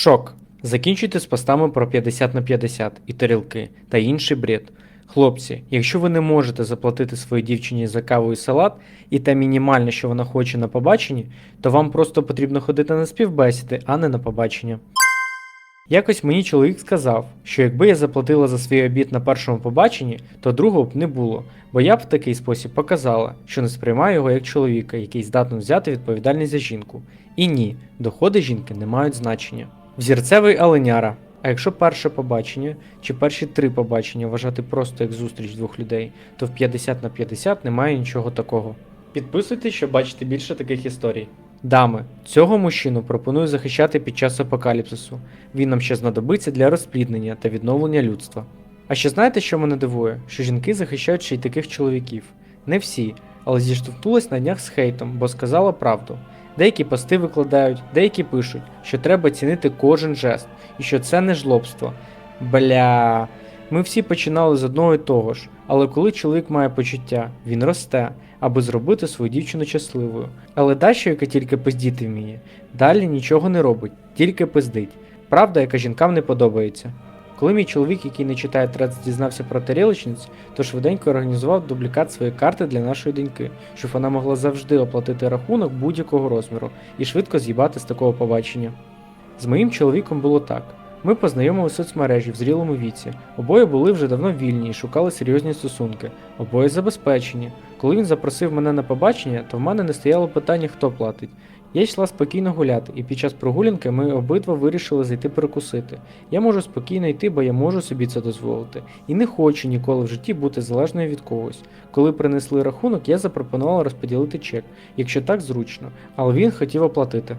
Шок. Закінчуйте з постами про 50 на 50 і тарілки та інший бред. Хлопці, якщо ви не можете заплатити своїй дівчині за каву і салат, і те мінімальне, що вона хоче на побаченні, то вам просто потрібно ходити на співбесіди, а не на побачення. Якось мені чоловік сказав, що якби я заплатила за свій обід на першому побаченні, то другого б не було, бо я б в такий спосіб показала, що не сприймаю його як чоловіка, який здатний взяти відповідальність за жінку. І ні, доходи жінки не мають значення. Взірцевий оленяра. А якщо перше побачення чи перші три побачення вважати просто як зустріч двох людей, то в 50 на 50 немає нічого такого. Підписуйтесь, щоб бачити більше таких історій. Дами, цього мужчину пропоную захищати під час апокаліпсису. Він нам ще знадобиться для розпліднення та відновлення людства. А ще знаєте, що мене дивує? Що жінки захищають ще й таких чоловіків. Не всі, але зіштовхнулась на днях з хейтом, бо сказала правду. Деякі пости викладають, деякі пишуть, що треба цінити кожен жест, і що це не жлобство. Бля. Ми всі починали з одного і того ж, але коли чоловік має почуття, він росте, аби зробити свою дівчину щасливою. Але Даша, яка тільки пиздіти вміє, далі нічого не робить, тільки пиздить. Правда, яка жінкам не подобається. Коли мій чоловік, який не читає трец, дізнався про тарілочниць, то швиденько організував дублікат своєї карти для нашої доньки, щоб вона могла завжди оплатити рахунок будь-якого розміру і швидко з'їбати з такого побачення. З моїм чоловіком було так. Ми познайомилися соцмережі в зрілому віці. Обоє були вже давно вільні і шукали серйозні стосунки, обоє забезпечені. Коли він запросив мене на побачення, то в мене не стояло питання, хто платить. Я йшла спокійно гуляти, і під час прогулянки ми обидва вирішили зайти перекусити. Я можу спокійно йти, бо я можу собі це дозволити. І не хочу ніколи в житті бути залежною від когось. Коли принесли рахунок, я запропонувала розподілити чек, якщо так зручно, але він хотів оплатити.